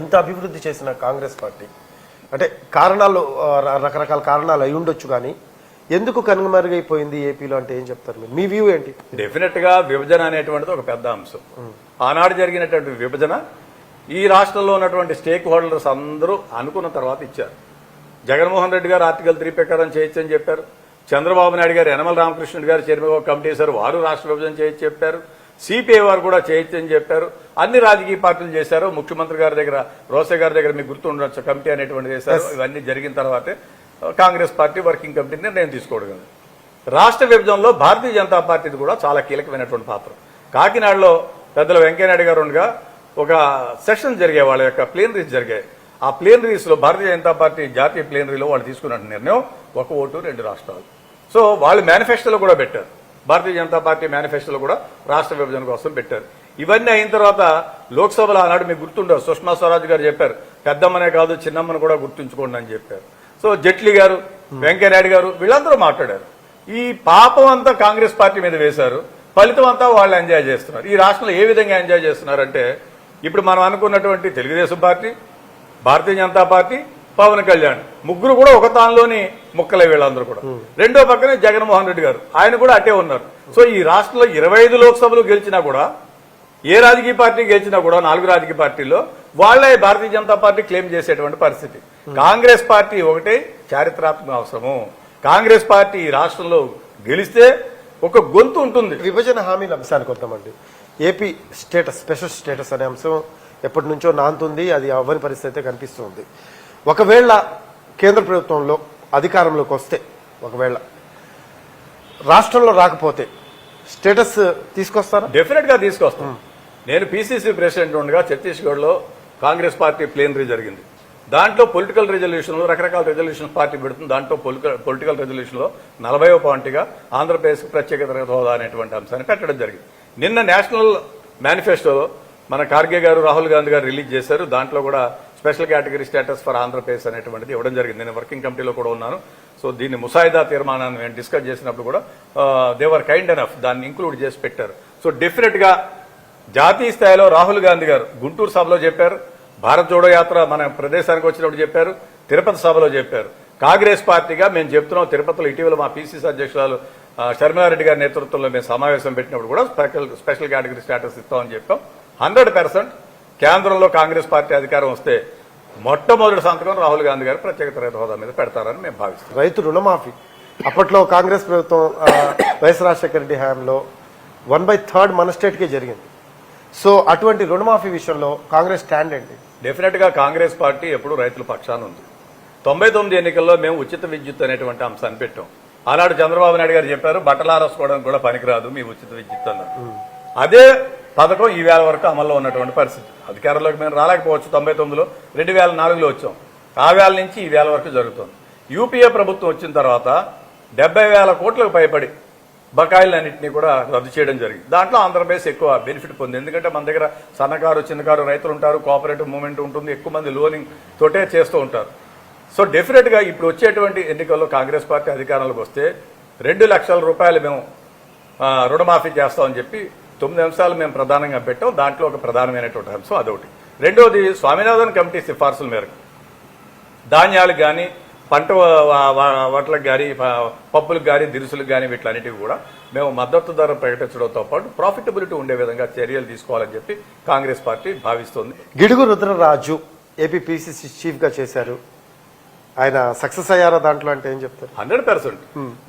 ఇంత అభివృద్ధి చేసిన కాంగ్రెస్ పార్టీ. అంటే కారణాలు రకరకాల కారణాలు అయి ఉండొచ్చు కానీ ఎందుకు కనుమరుగైపోయింది ఏపీలో అంటే ఏం చెప్తారు మీరు? మీ వ్యూ ఏంటి? డెఫినెట్గా విభజన అనేటువంటిది ఒక పెద్ద అంశం. ఆనాడు జరిగినటువంటి విభజన ఈ రాష్ట్రంలో ఉన్నటువంటి స్టేక్ హోల్డర్స్ అందరూ అనుకున్న తర్వాత ఇచ్చారు. జగన్మోహన్ రెడ్డి గారు ఆర్టికల్ త్రీ ప్రకారం చేయొచ్చు అని చెప్పారు. చంద్రబాబు నాయుడు గారు యనమల రామకృష్ణుడు గారు చైర్మన్ ఒక కమిటీ వేశారు వారు రాష్ట్ర విభజన చేయొచ్చు చెప్పారు. సిపిఐ వారు కూడా చేయొచ్చు అని చెప్పారు. అన్ని రాజకీయ పార్టీలు చేశారు. ముఖ్యమంత్రి గారి దగ్గర రోసే గారి దగ్గర మీకు గుర్తుండొచ్చు కమిటీ అనేటువంటి చేశారు ఇవన్నీ జరిగిన తర్వాతే కాంగ్రెస్ పార్టీ వర్కింగ్ కమిటీ నిర్ణయం తీసుకోవడం రాష్ట్ర విభజనలో భారతీయ జనతా పార్టీది కూడా చాలా కీలకమైనటువంటి పాత్ర. కాకినాడలో పెద్దల వెంకయ్యనాయుడు గారు ఉండగా ఒక సెషన్ జరిగే వాళ్ళ యొక్క ప్లేనరీస్ జరిగాయి. ఆ ప్లేనరీస్లో భారతీయ జనతా పార్టీ జాతీయ ప్లేనరీలో వాళ్ళు తీసుకున్న నిర్ణయం ఒక ఓటు రెండు రాష్ట్రాలు. సో వాళ్ళు మేనిఫెస్టోలో కూడా పెట్టారు. భారతీయ జనతా పార్టీ మేనిఫెస్టోలో కూడా రాష్ట్ర విభజన కోసం పెట్టారు. ఇవన్నీ అయిన తర్వాత లోక్సభలో ఆనాడు మీకు గుర్తుండవు. సుష్మా స్వరాజ్ గారు చెప్పారు పెద్దమ్మనే కాదు చిన్నమ్మని కూడా గుర్తుంచుకోండి అని చెప్పారు. సో జైట్లీ గారు వెంకయ్యనాయుడు గారు వీళ్ళందరూ మాట్లాడారు. ఈ పాపం అంతా కాంగ్రెస్ పార్టీ మీద వేశారు. ఫలితం అంతా వాళ్ళు ఎంజాయ్ చేస్తున్నారు. ఈ రాష్ట్రంలో ఏ విధంగా ఎంజాయ్ చేస్తున్నారంటే ఇప్పుడు మనం అనుకున్నటువంటి తెలుగుదేశం పార్టీ భారతీయ జనతా పార్టీ పవన్ కళ్యాణ్. ముగ్గురు కూడా ఒక తానులోని ముక్కలే వీళ్ళందరూ కూడా. రెండో పక్కనే జగన్మోహన్ రెడ్డి గారు. ఆయన కూడా అటే ఉన్నారు. సో ఈ రాష్ట్రంలో ఇరవై ఐదు లోక్సభలు గెలిచినా కూడా ఏ రాజకీయ పార్టీ గెలిచినా కూడా నాలుగు రాజకీయ పార్టీల్లో వాళ్ళే భారతీయ జనతా పార్టీ క్లెయిమ్ చేసేటువంటి పరిస్థితి. కాంగ్రెస్ పార్టీ ఒకటే చారిత్రాత్మక అవసరము. కాంగ్రెస్ పార్టీ ఈ రాష్ట్రంలో గెలిస్తే ఒక గొంతు ఉంటుంది. విభజన హామీల అంశానికి వద్దామండి. ఏపీ స్టేటస్ స్పెషల్ స్టేటస్ అనే అంశం ఎప్పటి నుంచో నాంతుంది అది అవ్వని పరిస్థితి అయితే కనిపిస్తుంది ఒకవేళ కేంద్ర ప్రభుత్వంలో అధికారంలోకి వస్తే ఒకవేళ రాష్ట్రంలో రాకపోతే స్టేటస్ తీసుకొస్తారా? డెఫినెట్గా తీసుకొస్తాం. నేను పిసిసి ప్రెసిడెంట్ ఉండగా ఛత్తీస్గఢ్లో కాంగ్రెస్ పార్టీ ప్లేనరీ జరిగింది. దాంట్లో పొలిటికల్ రెజల్యూషన్ రకరకాల రెజల్యూషన్ పార్టీ పెడుతుంది. దాంట్లో పొలిటికల్ రెజల్యూషన్లో నలభైవ పాయింట్గా ఆంధ్రప్రదేశ్ ప్రత్యేక హోదా అనేటువంటి అంశాన్ని పెట్టడం జరిగింది. నిన్న నేషనల్ మేనిఫెస్టోలో మన ఖార్గే గారు రాహుల్ గాంధీ గారు రిలీజ్ చేశారు. దాంట్లో కూడా special category status for Andhra Pradesh అనేటువంటిది ఇవ్వడం జరిగింది. నేను వర్కింగ్ కమిటీలో కూడా ఉన్నాను. సో దీన్ని ముసాయిదా తీర్మానాన్ని మేము డిస్కస్ చేసినప్పుడు కూడా దేవర్ కైండ్ ఎనఫ్ దాన్ని ఇంక్లూడ్ చేసి పెట్టారు. సో డెఫినెట్గా జాతీయ స్థాయిలో రాహుల్ గాంధీ గారు గుంటూరు సభలో చెప్పారు. భారత్ జోడో యాత్ర మన ప్రదేశానికి వచ్చినప్పుడు చెప్పారు. తిరుపతి సభలో చెప్పారు. కాంగ్రెస్ పార్టీగా మేము చెప్తున్నాం తిరుపతిలో ఇటీవల మా పీసీసీ అధ్యక్షురాలు షర్మిలారెడ్డి గారి నేతృత్వంలో మేము సమావేశం పెట్టినప్పుడు కూడా స్పెషల్ స్పెషల్ కేటగిరీ స్టేటస్ ఇస్తామని చెప్పాం. హండ్రెడ్ పర్సెంట్ కేంద్రంలో కాంగ్రెస్ పార్టీ అధికారం వస్తే మొట్టమొదటి సంతకం రాహుల్ గాంధీ గారు ప్రత్యేక హోదా మీద పెడతారని మేము భావిస్తున్నాం. రైతు రుణమాఫీ. అప్పట్లో కాంగ్రెస్ ప్రభుత్వం వైఎస్ రాజశేఖర రెడ్డి హయాంలో వన్ బై థర్డ్ మన స్టేట్కే జరిగింది. సో అటువంటి రుణమాఫీ విషయంలో కాంగ్రెస్ స్టాండ్ ఏంటి? డెఫినెట్గా కాంగ్రెస్ పార్టీ ఎప్పుడు రైతుల పక్షాన ఉంది. తొంభై తొమ్మిది ఎన్నికల్లో మేము ఉచిత విద్యుత్ అనేటువంటి అంశాన్ని పెట్టాం. ఆనాడు చంద్రబాబు నాయుడు గారు చెప్పారు బట్టలు ఆరేసుకోవడానికి కూడా పనికిరాదు మీ ఉచిత విద్యుత్ అన్నారు. అదే పథకం ఈ వేల వరకు అమల్లో ఉన్నటువంటి పరిస్థితి. అధికారంలోకి మేము రాలేకపోవచ్చు. తొంభై తొమ్మిదిలో రెండు వేల నాలుగులో వచ్చాం. ఆ వేల నుంచి ఈ వేల వరకు జరుగుతుంది. యూపీఏ ప్రభుత్వం వచ్చిన తర్వాత డెబ్బై వేల కోట్లకు పైబడి బకాయిలన్నింటినీ కూడా రద్దు చేయడం జరిగింది. దాంట్లో ఆంధ్రప్రదేశ్ ఎక్కువ బెనిఫిట్ పొందింది. ఎందుకంటే మన దగ్గర సన్నకారు చిన్నకారు రైతులు ఉంటారు. కోఆపరేటివ్ మూవ్మెంట్ ఉంటుంది. ఎక్కువ మంది లోనింగ్ తోటే చేస్తూ ఉంటారు. సో డెఫినెట్గా ఇప్పుడు వచ్చేటువంటి ఎన్నికల్లో కాంగ్రెస్ పార్టీ అధికారంలోకి వస్తే రెండు లక్షల రూపాయలు మేము రుణమాఫీ చేస్తామని చెప్పి తొమ్మిది అంశాలు మేము ప్రధానంగా పెట్టాం. దాంట్లో ఒక ప్రధానమైనటువంటి అంశం అదొకటి. రెండోది స్వామినాథన్ కమిటీ సిఫార్సుల మేరకు. ధాన్యాలకు కానీ పంట వాటిలకు కానీ పప్పులకు కానీ దినుసులకు కానీ వీటిలన్నిటికీ కూడా మేము మద్దతు ధర ప్రకటించడంతో పాటు ప్రాఫిటబిలిటీ ఉండే విధంగా చర్యలు తీసుకోవాలని చెప్పి కాంగ్రెస్ పార్టీ భావిస్తోంది. గిడుగు రుద్రరాజు ఏపీ పిసిసి చీఫ్గా చేశారు. ఆయన సక్సెస్ అయ్యారా దాంట్లో అంటే ఏం చెప్తారు? Hundred percent.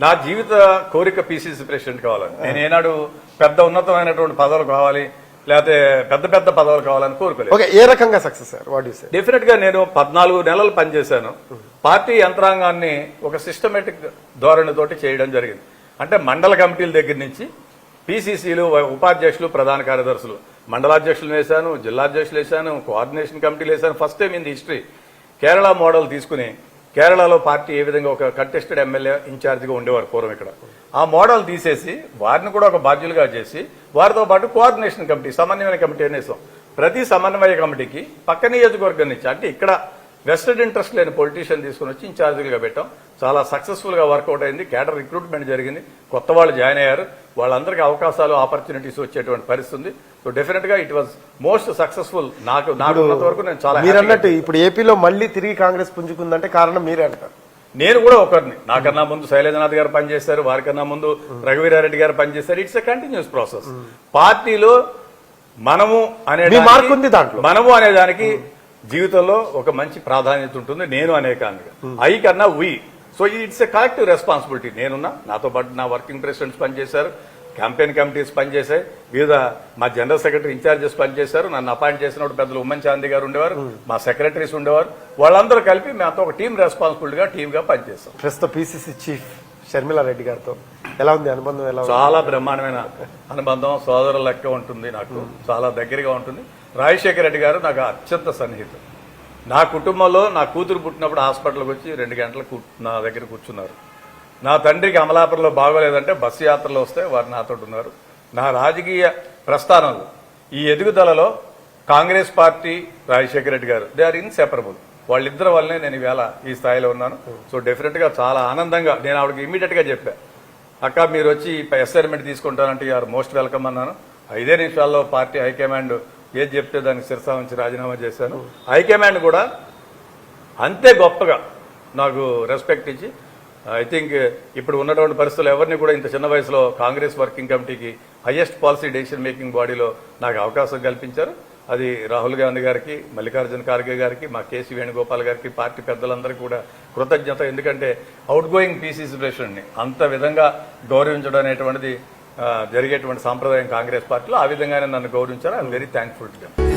నా జీవిత కోరిక పిసిసి ప్రెసిడెంట్ కావాలని. నేను ఏనాడు పెద్ద ఉన్నతమైనటువంటి పదవులు కావాలి లేకపోతే పెద్ద పెద్ద పదవులు కావాలని కోరుకోలేదు. ఓకే ఏ రకంగా సక్సెస్ అయ్యారు వాట్ యూ సే డెఫినెట్గా నేను పద్నాలుగు నెలలు పనిచేశాను. పార్టీ యంత్రాంగాన్ని ఒక సిస్టమేటిక్ ధోరణితోటి చేయడం జరిగింది. అంటే మండల కమిటీల దగ్గర నుంచి పిసిసిలు ఉపాధ్యక్షులు ప్రధాన కార్యదర్శులు. మండలాధ్యక్షులు వేశాను జిల్లాధ్యక్షులు వేశాను కోఆర్డినేషన్ కమిటీలు వేశాను first time in the history Kerala model తీసుకుని కేరళలో పార్టీ ఏ విధంగా ఒక కంటెస్టెడ్ ఎమ్మెల్యే ఇన్ఛార్జిగా ఉండేవారు పూర్వం ఇక్కడ. ఆ మోడల్ తీసేసి వారిని కూడా ఒక బాధ్యులుగా చేసి వారితో పాటు కోఆర్డినేషన్ కమిటీ సమన్వయ కమిటీ అనేసాం ప్రతి సమన్వయ కమిటీకి పక్క నియోజకవర్గం నుంచి అంటే ఇక్కడ వెస్టెడ్ ఇంట్రెస్ట్ లేని పొలిటీషియన్ తీసుకుని వచ్చి ఇన్ఛార్జీలుగా పెట్టాం చాలా సక్సెస్ఫుల్గా వర్కౌట్ అయింది. కేడర్ రిక్రూట్మెంట్ జరిగింది. కొత్త వాళ్ళు జాయిన్ అయ్యారు. వాళ్ళందరికీ అవకాశాలు ఆపర్చునిటీస్ వచ్చేటువంటి పరిస్థితి ఉంది సో డెఫినెట్గా ఇట్ వాజ్ మోస్ట్ సక్సెస్ఫుల్ నాకు నాకు ఉన్నంత వరకు నేను చాలా మీరు అన్నట్టు ఇప్పుడు ఏపీలో మళ్ళీ తిరిగి కాంగ్రెస్ పుంజుకుందంటే కారణం మీరే అంటారు. నేను కూడా ఒకరిని. నాకన్నా ముందు శైలేంద్రనాథ్ గారు పనిచేశారు. వారికన్నా ముందు రఘువీరారెడ్డి గారు పనిచేశారు. ఇట్స్ ఎ కంటిన్యూస్ ప్రాసెస్ పార్టీలో మనము అనే మీ దానికి- మార్కు ఉంది దాంట్లో. మనము అనే దానికి జీవితంలో ఒక మంచి ప్రాధాన్యత ఉంటుంది. నేను అనే కాదు ఐ కన్నా we. So it's a collective responsibility నేనున్నా నాతో పాటు నా వర్కింగ్ ప్రెసిడెంట్స్ పనిచేశారు క్యాంపెయిన్ కమిటీస్ పనిచేశాయి వివిధ మా జనరల్ సెక్రటరీ ఇన్ఛార్జెస్ పనిచేశారు నన్ను అపాయింట్ చేసినప్పుడు పెద్దలు ఉమ్మన్ చాందీ గారు ఉండేవారు మా సెక్రటరీస్ ఉండేవారు వాళ్ళందరూ కలిపి మేమంతా ఒక టీం రెస్పాన్సిబిలిటీగా టీమ్గా పనిచేస్తాం ప్రస్తుతం పిసిసి చీఫ్ షర్మిలా రెడ్డి గారితో. ఎలా ఉంది? అనుబంధం ఎలా చాలా బ్రహ్మాండమైన అనుబంధం సోదరుల లెక్క ఉంటుంది నాకు చాలా దగ్గరగా ఉంటుంది. రాజశేఖర రెడ్డి గారు నాకు అత్యంత సన్నిహితం నా కుటుంబంలో నా కూతురు పుట్టినప్పుడు హాస్పిటల్కి వచ్చి రెండు గంటలకు నా దగ్గర కూర్చున్నారు. నా తండ్రికి అమలాపురంలో బాగోలేదంటే బస్సు యాత్రలో వస్తే వారు నాతో ఉన్నారు. నా రాజకీయ ప్రస్థానంలో ఈ ఎదుగుదలలో కాంగ్రెస్ పార్టీ రాజశేఖర రెడ్డి గారు దే ఆర్ ఇన్సెపరబుల్ వాళ్ళిద్దరి వల్లనే నేను ఈవేళ ఈ స్థాయిలో ఉన్నాను. సో డెఫినెట్గా చాలా ఆనందంగా నేను ఆవిడకి ఇమీడియట్గా చెప్పాను చెప్పా. అక్క మీరు వచ్చి అసైన్మెంట్ తీసుకుంటానంటే ఆర్ మోస్ట్ వెల్కమ్ అన్నాను. ఐదే నిమిషాల్లో పార్టీ హైకమాండ్ ఏది చెప్తే దానికి శిరసా ఉంచి రాజీనామా చేశాను. హైకమాండ్ కూడా అంతే గొప్పగా నాకు రెస్పెక్ట్ ఇచ్చి ఐ థింక్ ఇప్పుడు ఉన్నటువంటి పరిస్థితులు ఎవరిని కూడా ఇంత చిన్న వయసులో కాంగ్రెస్ వర్కింగ్ కమిటీకి హైయెస్ట్ పాలసీ డెసిషన్ మేకింగ్ బాడీలో నాకు అవకాశం కల్పించారు. అది రాహుల్ గాంధీ గారికి మల్లికార్జున ఖార్గే గారికి మా కేసీ వేణుగోపాల్ గారికి పార్టీ పెద్దలందరికీ కూడా కృతజ్ఞత. ఎందుకంటే అవుట్ గోయింగ్ పీసీసీ ప్రెసిడెంట్ని అంత విధంగా గౌరవించడం అనేటువంటిది జరిగేటువంటి సాంప్రదాయం కాంగ్రెస్ పార్టీలో ఆ విధంగానే నన్ను గౌరవించారు. I'm very thankful to them